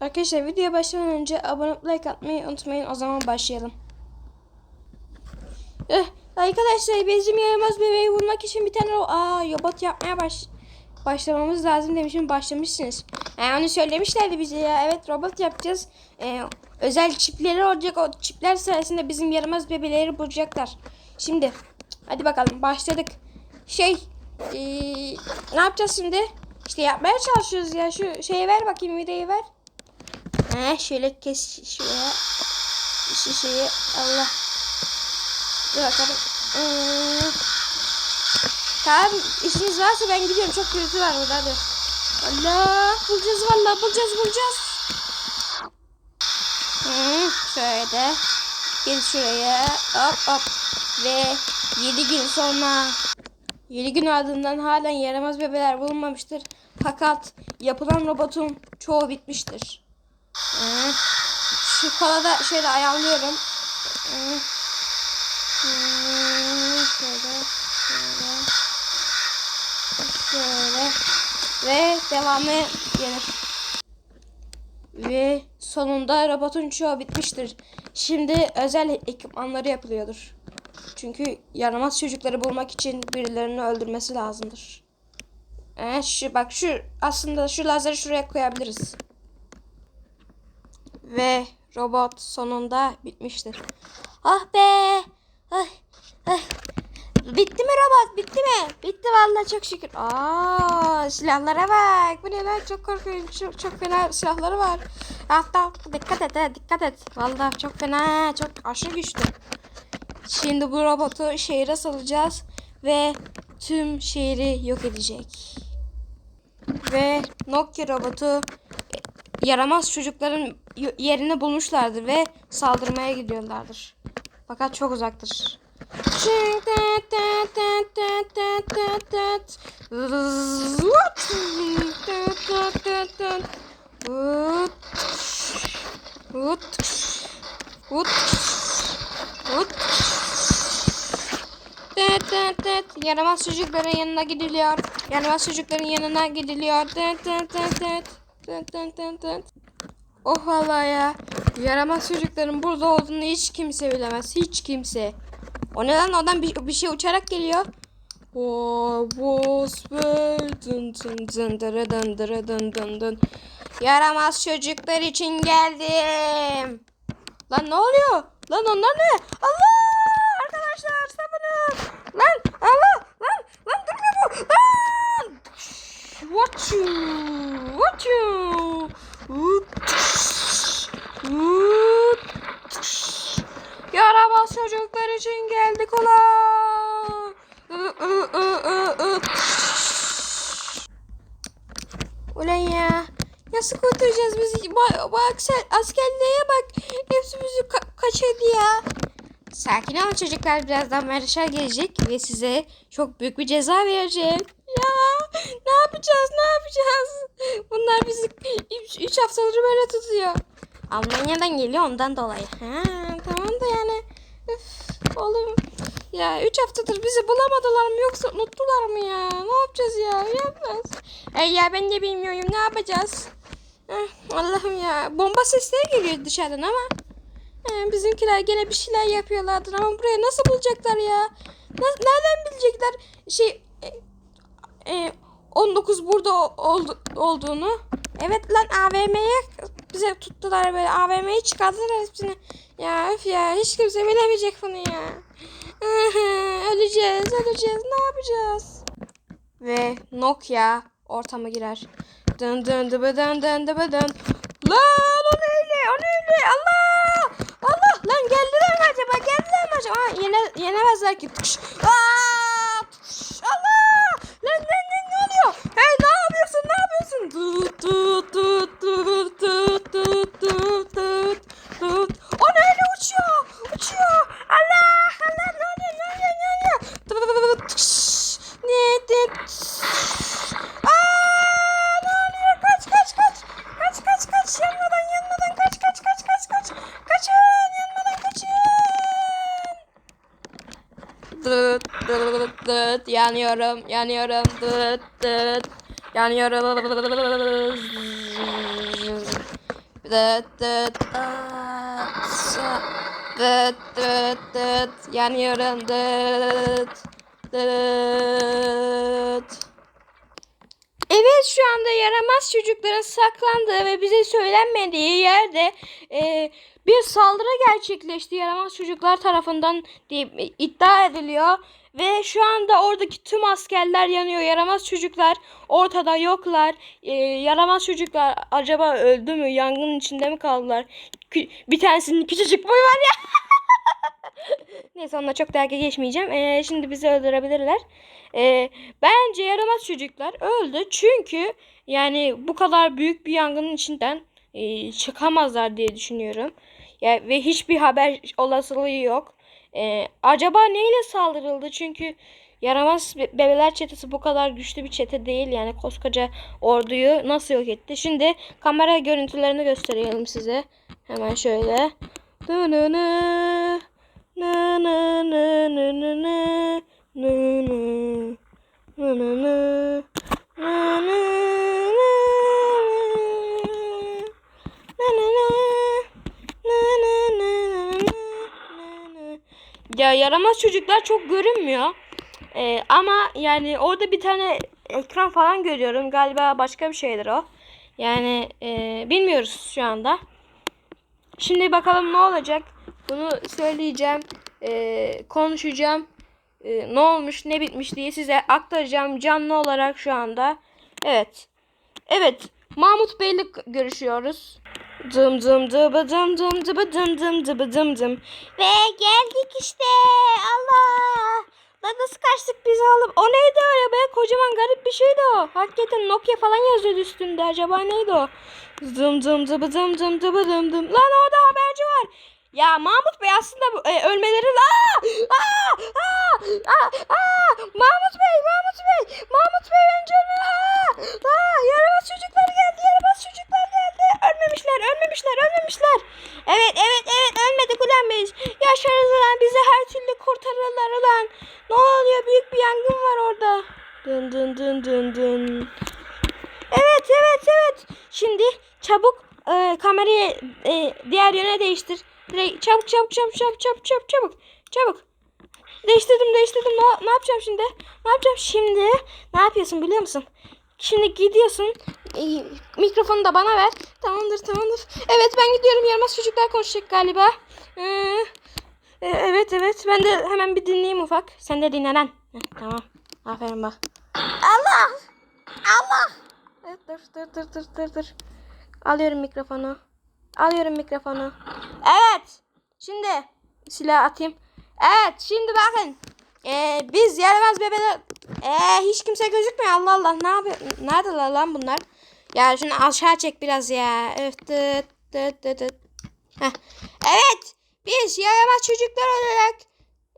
Arkadaşlar videoya başlamadan önce abone olup like atmayı unutmayın. O zaman başlayalım. Eh, arkadaşlar bizim yaramaz bebeği bulmak için bir tane ro- Aa, robot yapmaya baş başlamamız lazım demişim başlamışsınız. Yani onu söylemişlerdi bize ya. Evet robot yapacağız. Ee, özel çipleri olacak. O çipler sayesinde bizim yaramaz bebeleri bulacaklar. Şimdi hadi bakalım başladık. Şey ee, ne yapacağız şimdi? İşte yapmaya çalışıyoruz ya. Şu şeyi ver bakayım videoyu ver. He şöyle kes şuraya. Şu şeyi Allah. Dur bakalım. Hmm. Tamam işiniz varsa ben gidiyorum. Çok gürültü var burada hadi. Allah bulacağız vallahi bulacağız bulacağız. Hmm, şöyle de. Gel şuraya. Hop hop. Ve 7 gün sonra 7 gün ardından halen yaramaz bebeler bulunmamıştır. Fakat yapılan robotun çoğu bitmiştir. Hmm. Şu kola şöyle ayarlıyorum. Hmm, Şöyle, şöyle, şöyle ve devamı gelir. Ve sonunda robotun çoğu bitmiştir. Şimdi özel ekipmanları yapılıyordur. Çünkü yaramaz çocukları bulmak için birilerini öldürmesi lazımdır. Evet şu bak şu aslında şu lazeri şuraya koyabiliriz. Ve robot sonunda bitmiştir. Ah be. Ay, ay. Bitti mi robot? Bitti mi? Bitti vallahi çok şükür. Aa, silahlara bak. Bu ne lan? Çok korkunç. Çok, çok fena silahları var. Hatta dikkat et, he, dikkat et. Vallahi çok fena, çok aşırı güçlü. Şimdi bu robotu şehire salacağız ve tüm şehri yok edecek. Ve Nokia robotu yaramaz çocukların yerini bulmuşlardır ve saldırmaya gidiyorlardır. Fakat çok uzaktır. Yaramaz çocukların yanına gidiliyor. Yaramaz çocukların yanına gidiliyor. Oh vallahi ya. Yaramaz çocukların burada olduğunu hiç kimse bilemez. Hiç kimse. O neden oradan bir, bir şey uçarak geliyor. Yaramaz çocuklar için geldim. Lan ne oluyor? Lan onlar ne? Allah! Arkadaşlar sabunum. Lan Allah! Lan! Lan durmuyor bu! Lan! What you? What you? Yaramaz çocuklar için geldik ulan. Ulan ya. Nasıl kurtaracağız bizi? Bak, bak sen askerliğe bak. Hepsi bizi ka- kaçırdı ya. Sakin olun çocuklar. Birazdan Marşal gelecek ve size çok büyük bir ceza verecek. Ya ne yapacağız ne yapacağız? Bunlar bizi 3 haftadır böyle tutuyor. Almanya'dan geliyor ondan dolayı. Ha tamam da yani. Üf, oğlum ya 3 haftadır bizi bulamadılar mı yoksa unuttular mı ya? Ne yapacağız ya? Yapmaz. E ya ben de bilmiyorum ne yapacağız? Eh, Allah'ım ya. Bomba sesleri geliyor dışarıdan ama. Eh, bizimkiler gene bir şeyler yapıyorlardır ama buraya nasıl bulacaklar ya? Nereden bilecekler şey e, e, 19 burada oldu, olduğunu? Evet lan AVM'ye bize tuttular böyle AVM'yi çıkardılar hepsini. Ya öf ya hiç kimse bilemeyecek bunu ya. Öleceğiz öleceğiz. Ne yapacağız? Ve Nokia ortama girer. Dın dın dıbı dın dın dıbı dın. Lan o neyle o neyle Allah! Allah! Lan geldiler mi acaba? Geldiler mi acaba? Aa, yene, yenemezler ki. Tıkş. Aa, tıkş. Allah! Lan lan lan ne oluyor? Hey ne yapıyorsun? Ne yapıyorsun? Tut tut tut tut yanıyorum yanıyorum dıt dıt yanıyorum. Dıt dıt dıt. Dıt dıt. Yanıyorum dıt. Dıt. Evet şu anda yaramaz çocukların saklandığı ve bize söylenmediği yerde e, bir saldırı gerçekleşti yaramaz çocuklar tarafından diye iddia ediliyor. Ve şu anda oradaki tüm askerler yanıyor. Yaramaz çocuklar ortada yoklar. E, yaramaz çocuklar acaba öldü mü? Yangının içinde mi kaldılar? Bir tanesinin küçücük boyu var ya. Neyse onunla çok dalga geçmeyeceğim. E, şimdi bizi öldürebilirler. E, bence yaramaz çocuklar öldü. Çünkü yani bu kadar büyük bir yangının içinden e, çıkamazlar diye düşünüyorum. Ya ve hiçbir haber olasılığı yok. E, acaba neyle saldırıldı? Çünkü yaramaz be- bebeler çetesi bu kadar güçlü bir çete değil. Yani koskoca orduyu nasıl yok etti? Şimdi kamera görüntülerini gösterelim size. Hemen şöyle. Nı nı. Nı nı nı. Na na na. Na na na na na na. Ya yaramaz çocuklar çok görünmüyor. Ee, ama yani orada bir tane ekran falan görüyorum. Galiba başka bir şeydir o. Yani e, bilmiyoruz şu anda. Şimdi bakalım ne olacak. Bunu söyleyeceğim. e, konuşacağım. E, ne olmuş ne bitmiş diye size aktaracağım canlı olarak şu anda. Evet. Evet. Mahmut Bey'le görüşüyoruz. Dım dım dıbı dım dım dıbı dım dım dıbı dım dım. Ve geldik işte. Allah. Lan nasıl kaçtık biz oğlum? O neydi öyle be? Kocaman garip bir şeydi o. Hakikaten Nokia falan yazıyordu üstünde. Acaba neydi o? Dım dım dıbı dım dım dıbı dım dım. Lan orada haberci var. Ya Mahmut Bey aslında e, ölmeleri... Aa! Aa! Aa! Aa! Aa! Mahmut Bey! Mahmut Bey! Mahmut Bey önce ölme... Aa! Aa! Yaramaz çocuklar geldi! Yaramaz çocuklar geldi! Ölmemişler! Ölmemişler! Ölmemişler! Evet! Evet! Evet! Ölmedik ulan biz! Yaşarız ulan! Bizi her türlü kurtarırlar ulan! Ne oluyor? Büyük bir yangın var orada. Dın dın dın dın dın. Evet, evet, evet. Şimdi çabuk e, kamerayı e, diğer yöne değiştir. Direkt çabuk çabuk çabuk çabuk çabuk çabuk çabuk. Çabuk. Değiştirdim değiştirdim. Ne, ne yapacağım şimdi? Ne yapacağım şimdi? Ne yapıyorsun biliyor musun? Şimdi gidiyorsun. E, mikrofonu da bana ver. Tamamdır tamamdır. Evet ben gidiyorum. Yaramaz çocuklar konuşacak galiba. Ee, e, evet evet. Ben de hemen bir dinleyeyim ufak. Sen de dinle lan. Heh, tamam. Aferin bak. Allah! Allah! Evet, dur dur dur dur dur dur. Alıyorum mikrofonu. Alıyorum mikrofonu. Evet. Şimdi silah atayım. Evet şimdi bakın. Ee, biz yaramaz bebeler. Ee, hiç kimse gözükmüyor. Allah Allah ne yapıyor? Neredeler lan bunlar? Ya şunu aşağı çek biraz ya. Evet. Dıt, dıt, dıt. Evet. Biz yaramaz çocuklar olarak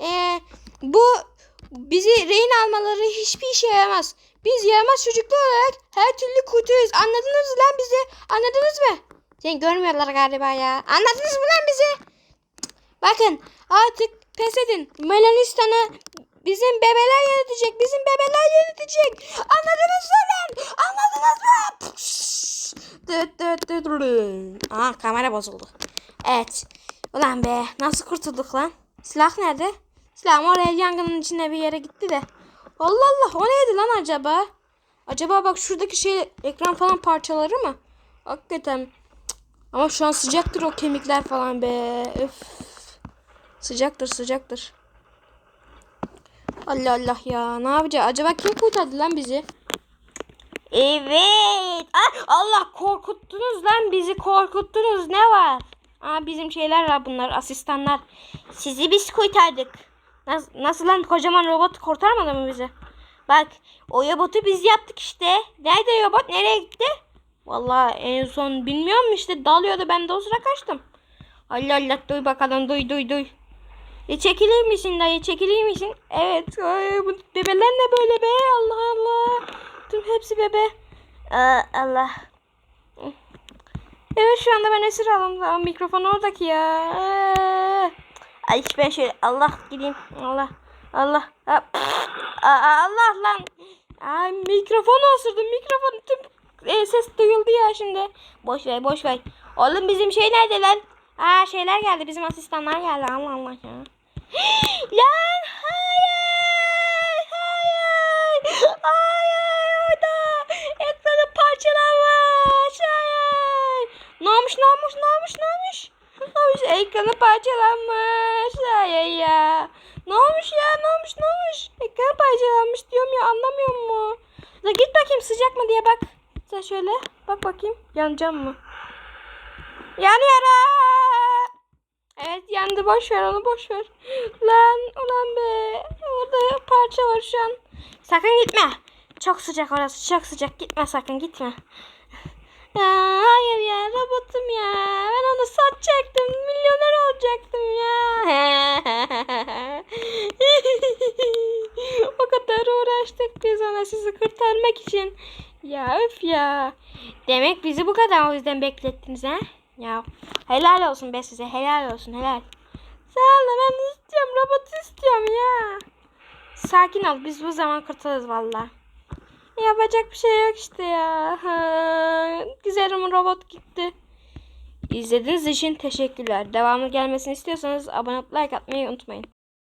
ee, bu bizi rehin almaları hiçbir işe yaramaz. Biz yaramaz çocuklar olarak her türlü kuytuyuz. Anladınız lan bizi? Anladınız mı? Seni görmüyorlar galiba ya. Anladınız mı lan bizi? Bakın artık pes edin. Melanistan'ı bizim bebeler yönetecek. Bizim bebeler yönetecek. Anladınız mı lan? Anladınız mı? Dıt. Aa kamera bozuldu. Evet. Ulan be nasıl kurtulduk lan? Silah nerede? Silahım oraya yangının içine bir yere gitti de. Allah Allah o neydi lan acaba? Acaba bak şuradaki şey ekran falan parçaları mı? Hakikaten. Ama şu an sıcaktır o kemikler falan be. Öf. Sıcaktır sıcaktır. Allah Allah ya ne yapacağız? Acaba kim kurtardı lan bizi? Evet. Ay, Allah korkuttunuz lan bizi korkuttunuz. Ne var? Aa, bizim şeyler var bunlar asistanlar. Sizi biz kurtardık. Nasıl, nasıl lan kocaman robot kurtarmadı mı bizi? Bak o robotu biz yaptık işte. Nerede robot nereye gitti? Vallahi en son bilmiyorum işte dalıyordu ben de o sıra kaçtım. Allah Allah duy bakalım duy duy duy. E çekilir misin dayı çekilir misin? Evet ay, bu bebeler ne böyle be Allah Allah. Tüm hepsi bebe. Aa, Allah. Evet şu anda ben esir aldım. Aa, Mikrofon oradaki ya. Aa. Ay ben şöyle Allah gideyim. Allah. Allah. Allah lan. Ay mikrofonu ısırdım. Mikrofon tüm e, ses duyuldu ya şimdi. Boş ver boş ver. Oğlum bizim şey nerede lan? Aa şeyler geldi bizim asistanlar geldi Allah Allah ya. lan hayır hayır hayır orada ekranı parçalanmış hayır. Ne olmuş ne olmuş ne olmuş ne olmuş? Ne olmuş ekranı parçalanmış hayır ya. Ne olmuş ya ne olmuş ne olmuş? Ekranı parçalanmış diyorum ya anlamıyor mu? Da git bakayım sıcak mı diye bak. Sen şöyle bak bakayım yanacağım mı? Yanıyor. Evet yandı boş ver onu boş ver. Lan ulan be. Orada parça var şu an. Sakın gitme. Çok sıcak orası çok sıcak. Gitme sakın gitme. Ya, hayır ya robotum ya. Ben onu satacaktım. Milyoner olacaktım ya. o kadar uğraştık biz ona sizi kurtarmak için. Ya öf ya. Demek bizi bu kadar o yüzden beklettiniz ha? Ya helal olsun be size helal olsun helal. Sağ olun ben istiyorum robotu istiyorum ya. Sakin ol biz bu zaman kurtarırız valla. Yapacak bir şey yok işte ya. Güzelim robot gitti. İzlediğiniz için teşekkürler. Devamı gelmesini istiyorsanız abone olup like atmayı unutmayın.